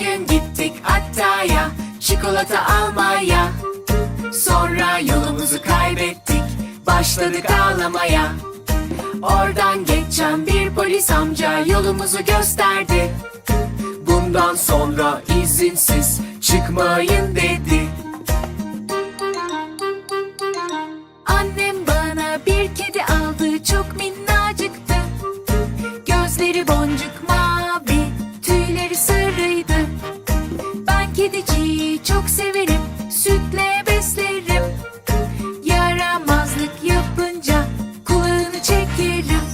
gün gittik Atta'ya Çikolata almaya. Sonra yolumuzu kaybettik Başladık ağlamaya. Oradan geçen bir polis amca yolumuzu gösterdi. Bundan sonra izinsiz çıkmayın dedi. Annem bana bir kedi aldı çok minnacıktı. Gözleri boncuk kediciyi çok severim, sütle beslerim. Yaramazlık yapınca kulağını çekerim.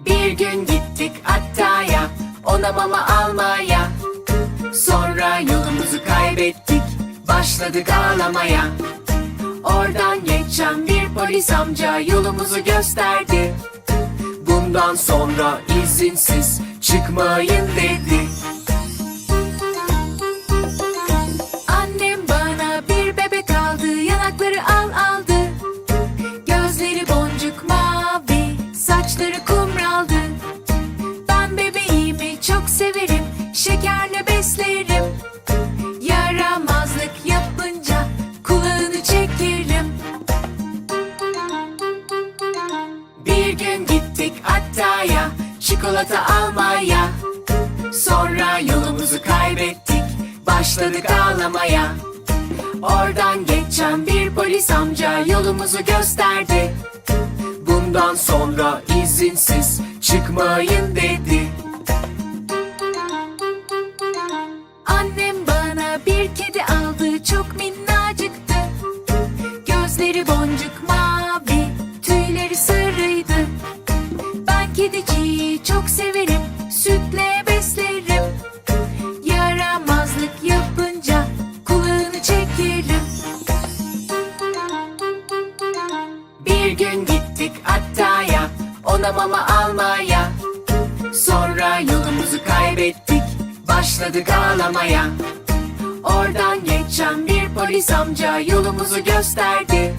Bir gün gittik Atta'ya ona mama almaya. Sonra yolumuzu kaybettik başladık ağlamaya. Oradan geçen bir polis amca yolumuzu gösterdi Bundan sonra izinsiz çıkmayın dedi gün gittik Atta'ya çikolata almaya. Sonra yolumuzu kaybettik başladık ağlamaya. Oradan geçen bir polis amca yolumuzu gösterdi. Bundan sonra izinsiz çıkmayın dedi çok severim, sütle beslerim. Yaramazlık yapınca kulağını çekerim. Bir gün gittik Atta'ya ona mama almaya. Sonra yolumuzu kaybettik başladık ağlamaya. Oradan geçen bir polis amca yolumuzu gösterdi.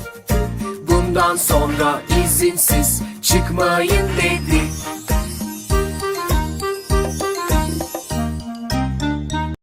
Bundan sonra izinsiz çıkmayın dedi